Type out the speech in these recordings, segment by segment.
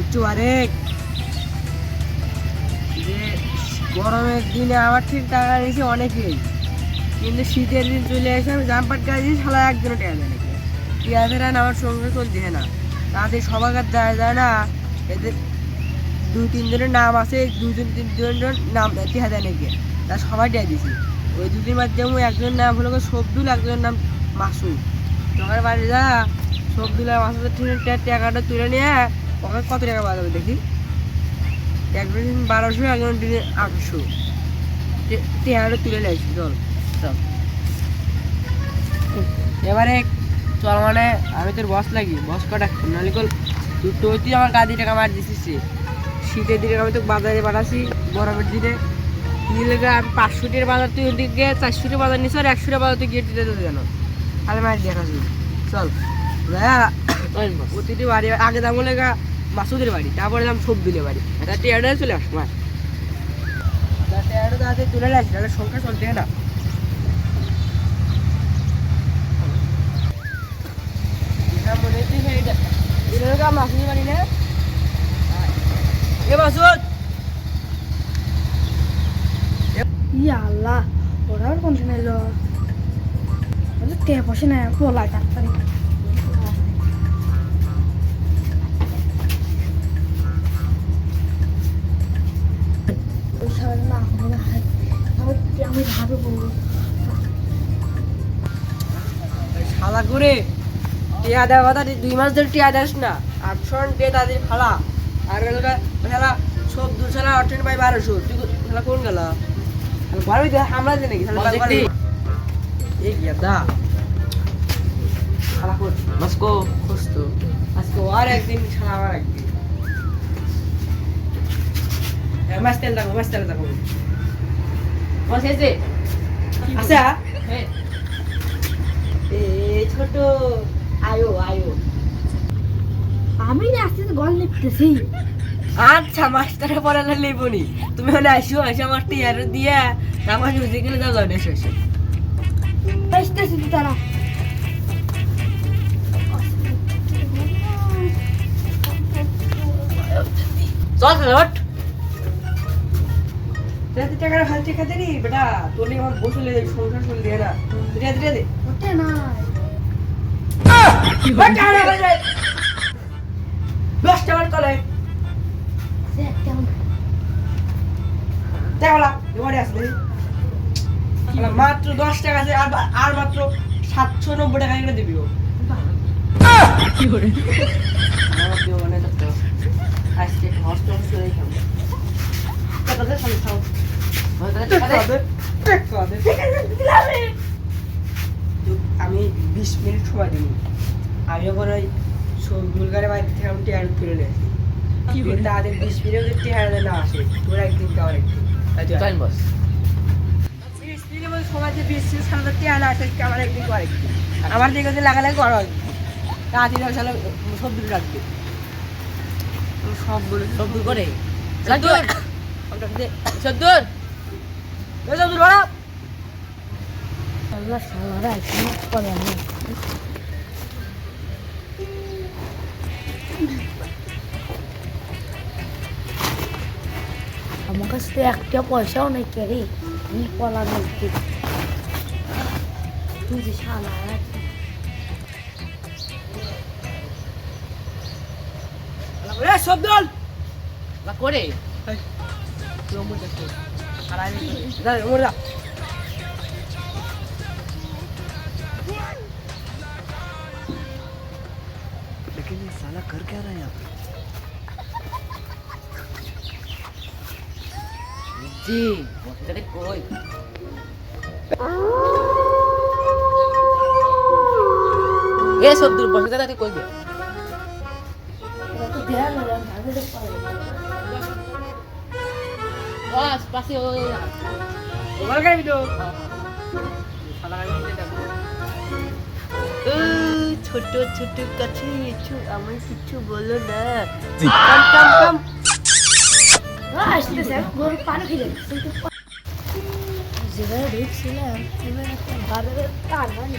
বুঝছ আরে যে গরমের দিনে আমার ঠিক টাকা নিয়েছে অনেকেই কিন্তু শীতের দিন চলে এসে আমি জাম্পার কাজ দিই সালা একজনও টাকা দেয় নাকি? পেঁয়াজের আন আমার সঙ্গে চলছে না? তাদের সবাইকার দেওয়া যায় না? এদের দুই তিনজনের নাম আছে, দুজন তিনজনের নাম টেহা দেয় নাকি? তা সবাই দেয় দিছি ওই দুটির মাধ্যমে একজনের নাম হলো সবদুল, একজনের নাম মাসুদ। তোমার বাড়ি যা সবদুল আর মাসুদের ট্রেনের টাকাটা তুলে নিয়ে ওকে কত টাকা বাজাবে দেখি? একজন দিন বারোশো একজন দিনে আটশো। টেহাটা তুলে নিয়েছি চল চল। এবারে চল মানে আমি তোর বস লাগি বস কটা? নাহলে কল তুই তুই আমার গাদি টাকা মার দিছিস শীতের দিনে আমি তো বাজারে পাঠাচ্ছি গরমের দিনে। লেগে আমি পাঁচশো টাকার বাজার তুই ওদিকে চারশো টাকা বাজার নিস আর একশো টাকা বাজার তুই গিয়ে দিতে জানো তাহলে মার দেখাচ্ছি চল প্রতিটি বাড়ি আগে দাম লেগা মাসুদের বাড়ি তারপরে দাম সবদুলের বাড়ি। এটা টেয়ারটা চলে আস মার টেয়ারটা তাড়াতাড়ি তুলে আসি তাহলে সংখ্যা চলতে না? মনে এটা। মাসুদের বাড়ি না। এ মাসুদ! আল্লাহ ওরা আর কোন সময় এলো? বলে কে বসে না বলা ডাক্তারি। শালা করে টিয়া দেওয়া কথা দুই মাস ধরে টিয়া দেস না। আটশো টিয়া তাদের ফালা আর শালা সব দু শালা অটেন পাই বারোশো। তুই শালা কোন গেল? বারোই দে আমরা দে নাকি? এই আজকে আর একদিন শালা আবার একদিন। মাছ তেল দেখো মাছ তেল দেখো। বস এসে আচ্ছা। হ্যাঁ এ ছোট আয়ো আয়ো। আমি না আস্তে গল লিখতেছি। আচ্ছা মাস্টারে পড়া না লেবনি। তুমি হলে আসো আসো আমার টিয়ার দিয়া। আমার বুঝে গেলে যাও যাও এসো এসো। আসতেছি তো তারা। চল রাতে টাকার হাল টাকা বেটা। নিয়ে আমার বসলে সংসার চলে দিয়ে না? রে দে দে ওটা না দশ টাকার তলে সে এবারে আসলে মাত্র দশ টাকা আছে আর আর মাত্র সাতশো নব্বই টাকা করে দিবি ও। কি করে আজকে হস্ট হস্ট খাব টাকা দে টাকা দে টাকা দে তো আমি বিশ মিনিট সময় দিই আমি যখন ওই দুলগারে বাড়ি থেকে আমি টেয়ার তুলে নিয়ে আসি। তাদের বিশ মিনিট টেয়ার না আসে। তোরা একদিন কাবার একদিন। তাই বস। যে বিশ মিনিট সামনে টেয়ার আসে আমার একদিন করে আমার দিকে লাগালে করা হয়। রাত্রি সালে সব দিকে রাখবে। আমি সব বলে সব করে সদ্দুর সদ্দুর আল্লাহ সালারা এখানে করে না আমার কাছে তো একটা পয়সাও নেই কে রে আমি পলা নেই তুই যে শালা এ করে कर क्या रहे हैं आप? जी बोलते कोई ये सब दूर बस जाता कोई भी Wah, pasti. Kembali ke video. Salah ini tidak ছোট ছোট কাছে এসো আমার কিছু বলো না। কাম কাম কাম। আসতেছে গরু পানি খেলে যেভাবে ঢুকছিলাম সেভাবে একটা ভাবে তার বানি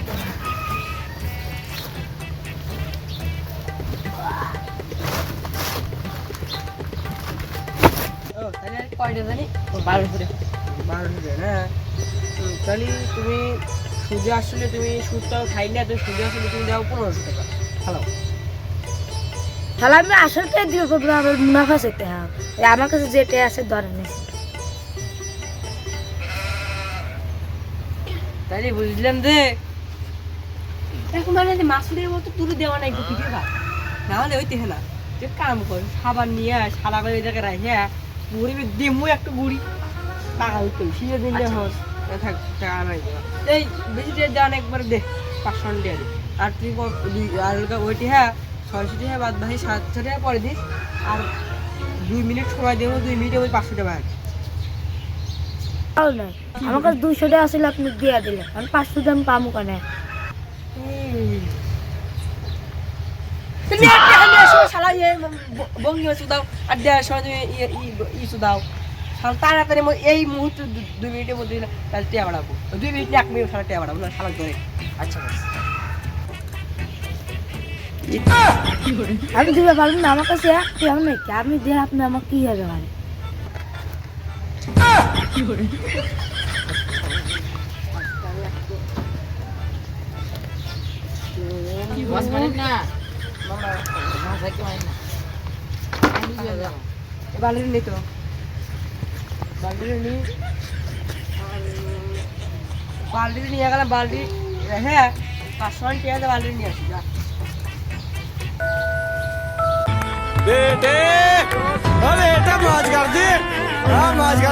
কয়টা জানি বারোশো টাকা বারোশো টাকা না তাহলে তুমি সুদে আসলে তুমি সুদটাও খাই না তুমি সুদে আসলে তুমি দাও পনেরোশো টাকা। হ্যালো তাহলে আমি আসল টাকা দিয়ে করব আমার মুনাফা চেতে হ্যাঁ। আমার কাছে যেটা আছে ধরে নিয়েছি তাইলে বুঝলাম যে এখন মানে যে মাসুরের মতো তুলে দেওয়া নাই পিঠে না হলে ওইতে না তুই কাম কর খাবার নিয়ে আয় সারা করে ওই জায়গায় রাখে বুড়ি দিমু একটু বুড়ি। টাকা সিজে দিন আচ্ছা। হস। থাক টাকা দেওয়া এই বেশি একবার দে পাঁচশো দে আর তুই দুই- আর ওইটি হ্যাঁ ছয়শো টাকা বাদ বাকি সাতশো টাকা পরে দিস আর দুই মিনিট সময় দেবো দুই মিনিটে ওই পাঁচশো টাকা আমার কাছে দুশো টাকা আসলে আপনি দিয়ে দিলেন আমি পাঁচশো দাম পাবো কেন তুমি একটা শালা ইয়ে বঙ্গি ওষুধ দাও আর সময় তুমি ইয়ে ই- ইসু দাও শালা তাড়াতাড়ি মো- এই মুহূর্তে দু- দুই মিনিটের মধ্যে দিলে তাহলে টিয়া বাড়াবো দুই মিনিট না এক মিনিট শালা টিয়া বাড়াবো না শালা ধরে আচ্ছা বেশ। আমি দিতে পারব না আমার কাছে এক টাকা নেই। আপনি দিয়ে আপনি আমার কি হবে মানে মাছ মানেন बाल्टी नहीं बाल्टी नहीं अगर बाल्टी है पासवान क्या तो बाल्टी नहीं आएगा बेटे अरे बेटा माज कर दे हाँ माज कर